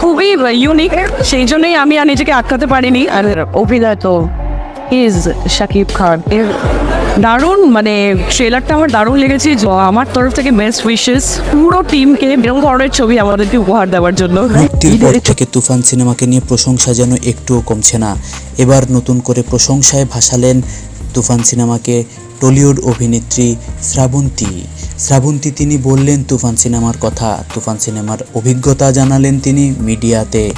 খুবই ইউনিক সেই জন্যই আমি আর নিজেকে আটকাতে পারিনি। আর অভিনয় তো ইজ শাকিব খান এর দারুণ মানে ট্রেলারটা আমার দারুণ লেগেছে। আমার তরফ থেকে বেস্ট উইশেস পুরো টিমকে এরকম ধরনের ছবি আমাদেরকে উপহার দেওয়ার জন্য। মুক্তির পর থেকে তুফান সিনেমাকে নিয়ে প্রশংসা যেন একটুও কমছে না। এবার নতুন করে প্রশংসায় ভাসালেন তুফান সিনেমাকে টলিউড অভিনেত্রী শ্রাবন্তী। শ্রাবন্তী তিনি বললেন, তুফান সিনেমার কথা, তুফান সিনেমার অভিজ্ঞতা জানালেন তিনি মিডিয়াতে।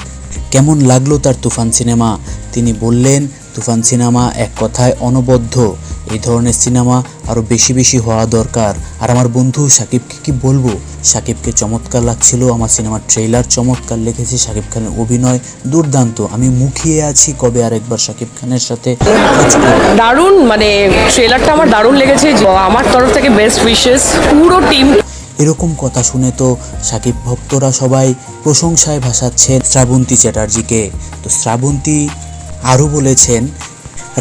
কেমন লাগল তার তুফান সিনেমা? তিনি বললেন, তুফান সিনেমা এক কথায় অনবদ্য। এই ধরনের সিনেমা আরও বেশি বেশি হওয়া দরকার। আর আমার বন্ধু সাকিবকে কি বলব? সাকিবকে চমৎকার লাগছিল আমার সিনেমার ট্রেলার চমৎকার লেগেছে সাকিব খানের অভিনয় দুর্দান্ত। আমি মুখিয়ে আছি কবে আরেকবার সাকিব খানের সাথে। দারুণ মানে ট্রেলারটা আমার দারুণ লেগেছে। আমার তরফ থেকে বেস্ট উইশেস পুরো টিম এরকম কথা শুনে তো সাকিব ভক্তরা সবাই প্রশংসায় ভাসাচ্ছেন শ্রাবন্তী চ্যাটার্জিকে। তো শ্রাবন্তী আরও বলেছেন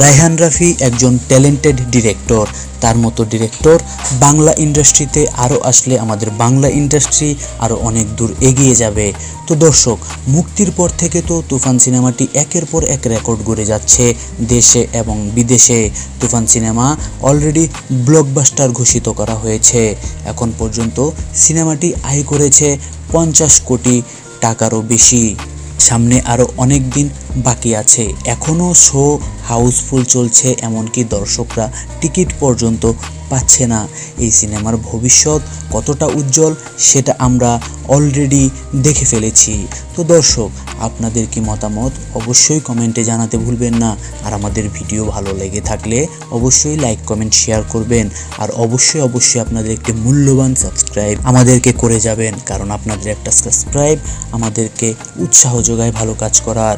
রায়হান রাফি একজন ট্যালেন্টেড ডিরেক্টর তার মতো ডিরেক্টর বাংলা ইন্ডাস্ট্রিতে আরও আসলে আমাদের বাংলা ইন্ডাস্ট্রি আরও অনেক দূর এগিয়ে যাবে। তো দর্শক, মুক্তির পর থেকে তো তুফান সিনেমাটি একের পর এক রেকর্ড গড়ে যাচ্ছে দেশে এবং বিদেশে। তুফান সিনেমা অলরেডি ব্লকবাস্টার ঘোষিত করা হয়েছে। এখন পর্যন্ত সিনেমাটি আয় করেছে পঞ্চাশ কোটি টাকারও বেশি। সামনে আরও অনেক দিন বাকি আছে। এখনও শো হাউসফুল চলছে, এমনকি দর্শকরা টিকিট পর্যন্ত পাচ্ছে না। এই সিনেমার ভবিষ্যৎ কতটা উজ্জ্বল, সেটা আমরা অলরেডি দেখে ফেলেছি। তো দর্শক, আপনাদের কি মতামত অবশ্যই কমেন্টে জানাতে ভুলবেন না। আর আমাদের ভিডিও ভালো লেগে থাকলে অবশ্যই লাইক, কমেন্ট শেয়ার করবেন। আর অবশ্যই অবশ্যই আপনাদের একটি মূল্যবান সাবস্ক্রাইব আমাদেরকে করে যাবেন। কারণ আপনাদের একটা সাবস্ক্রাইব আমাদেরকে উৎসাহ যোগায় ভালো কাজ করার।